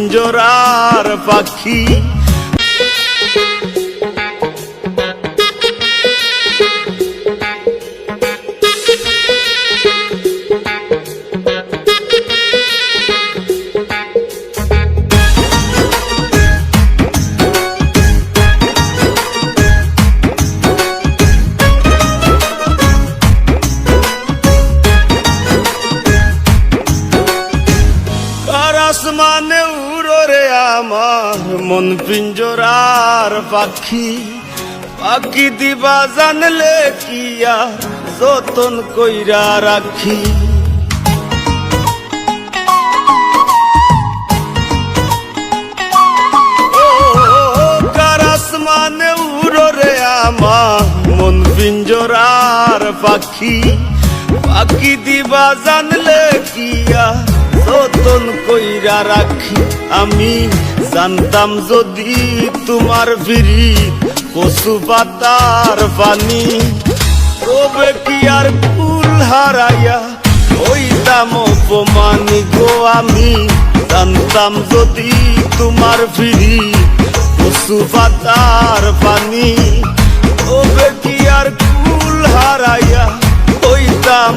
পিঞ্জরার পাখি। আর আসমানে উড়ো রে আমার মন পিঞ্জরার পাখি। পাখি দিবা জানলে কি আর যতন কইরা রাখি। আসমানে উড়ো আমার মন পিঞ্জরার পাখি। পাখি দিবা জানলে কি আর যতন কইরা রাখি। আমি জানতাম যদি তোমার বিড়ি কচু পাতার পানি। তবে কি আর কুল হারাইয়া হইতাম অপমানি গো আমি? জানতাম যদি তোমার বিড়ি কচু পাতার পানি। তবে কি আর কুল হারাইয়া হইতাম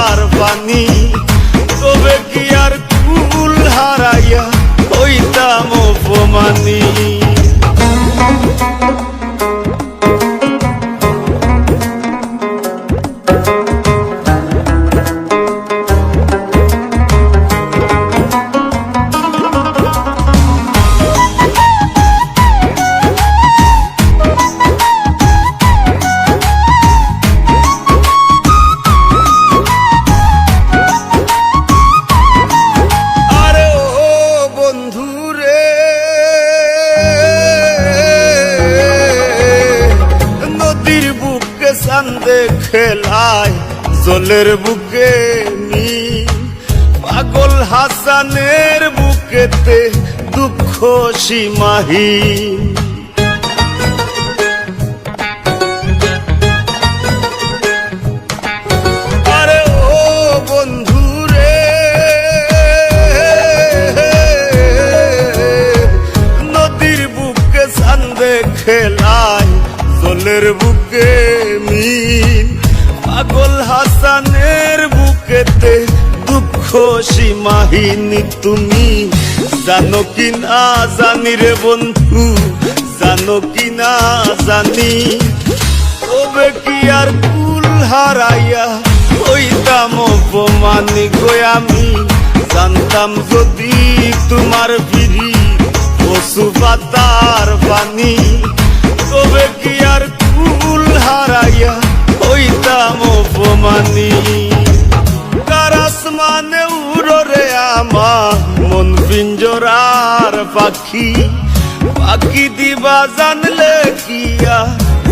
খেলায় জলের বুকে নি পাগল হাসানের বুকেতে দুঃখ সান্দে খেলায় জলের বুকে বুকেতে দুঃখ সীমাহীন তুমি। জানো কি না জানি রে বন্ধু, জানো কি না জানি। তবে কি আর কুল হারাইয়া হইতাম অপমানি গো আমি? জানতাম যদি তোমার বিড়ি পশু পাতার পানি। আসমানে উড়ো রে আমার মন পিঞ্জরার পাখি। পাখি দিবা জানলে কিয়া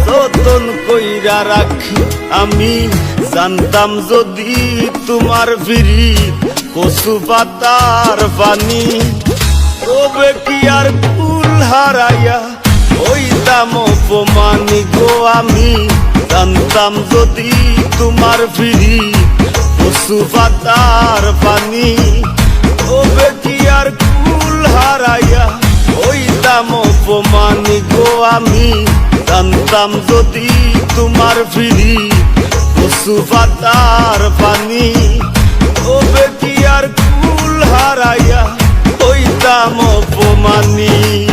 যতন কইরা রাখি। আমি জানতাম যদি তোমার বিড়ি কচু পাতার পানি। তবে কি আর কুল হারাইয়া হইতাম অপমানি গো আমি? জানতাম যদি তোমার ফিরি কচু পাতার পানি। তবে কি আর কুল হারাইয়া হইতাম অপমানি গো আমি। জানতাম যদি তোমার ফিরি কচু পাতার পানি। কি আর কুল হারাইয়া হইতাম অপমানী।